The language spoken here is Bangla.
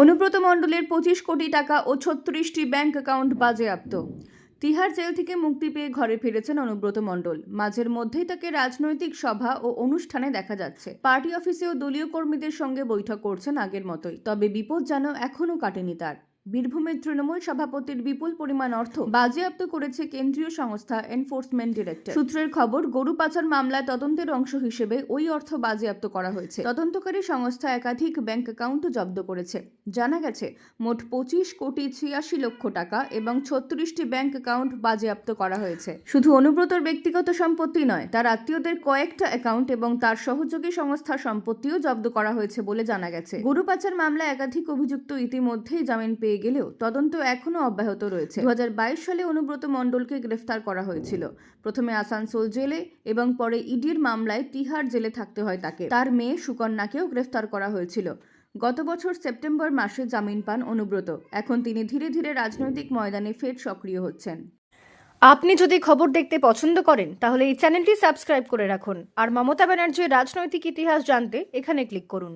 অনুব্রত মণ্ডলের পঁচিশ কোটি টাকা ও ছত্রিশটি ব্যাংক অ্যাকাউন্ট বাজেয়াপ্ত। তিহার জেল থেকে মুক্তি পেয়ে ঘরে ফিরেছেন অনুব্রত মণ্ডল। মাঝের মধ্যেই তাকে রাজনৈতিক সভা ও অনুষ্ঠানে দেখা যাচ্ছে। পার্টি অফিসেও দলীয় কর্মীদের সঙ্গে বৈঠক করছেন আগের মতোই, তবে বিপদ যেন এখনও কাটেনি তার। বীরভূমের তৃণমূল সভাপতির বিপুল পরিমাণ অর্থ বাজেয়াপ্ত করেছে কেন্দ্রীয় সংস্থা এনফোর্সমেন্ট ডিরেক্টর সূত্রের খবর, গরু পাচার মামলায় তদন্তের অংশ হিসেবে ওই অর্থ বাজেয়াপ্ত করা হয়েছে। তদন্তকারী সংস্থা একাধিক ব্যাংক অ্যাকাউন্টও জব্দ করেছে। জানা গেছে, মোট পঁচিশ কোটি ছিয়াশি লক্ষ টাকা এবং ছত্রিশটি ব্যাংক অ্যাকাউন্ট বাজেয়াপ্ত করা হয়েছে। শুধু অনুব্রতর ব্যক্তিগত সম্পত্তি নয়, তার আত্মীয়দের কয়েকটা অ্যাকাউন্ট এবং তার সহযোগী সংস্থার সম্পত্তিও জব্দ করা হয়েছে বলে জানা গেছে। গরু পাচার মামলায় একাধিক অভিযুক্ত ইতিমধ্যেই জামিন পেয়ে গেলেও তদন্ত এখনও অব্যাহত রয়েছে। দু হাজার বাইশ সালে অনুব্রত মণ্ডলকে গ্রেফতার করা হয়েছিল। প্রথমে আসানসোল জেলে এবং পরে ইডির মামলায় তিহার জেলে থাকতে হয় তাকে। তার মেয়ে সুকন্যাকেও গ্রেফতার করা হয়েছিল। গত বছর সেপ্টেম্বর মাসে জামিন পান অনুব্রত। এখন তিনি ধীরে ধীরে রাজনৈতিক ময়দানে ফের সক্রিয় হচ্ছেন। আপনি যদি খবর দেখতে পছন্দ করেন, তাহলে এই চ্যানেলটি সাবস্ক্রাইব করে রাখুন। আর মমতা ব্যানার্জির রাজনৈতিক ইতিহাস জানতে এখানে ক্লিক করুন।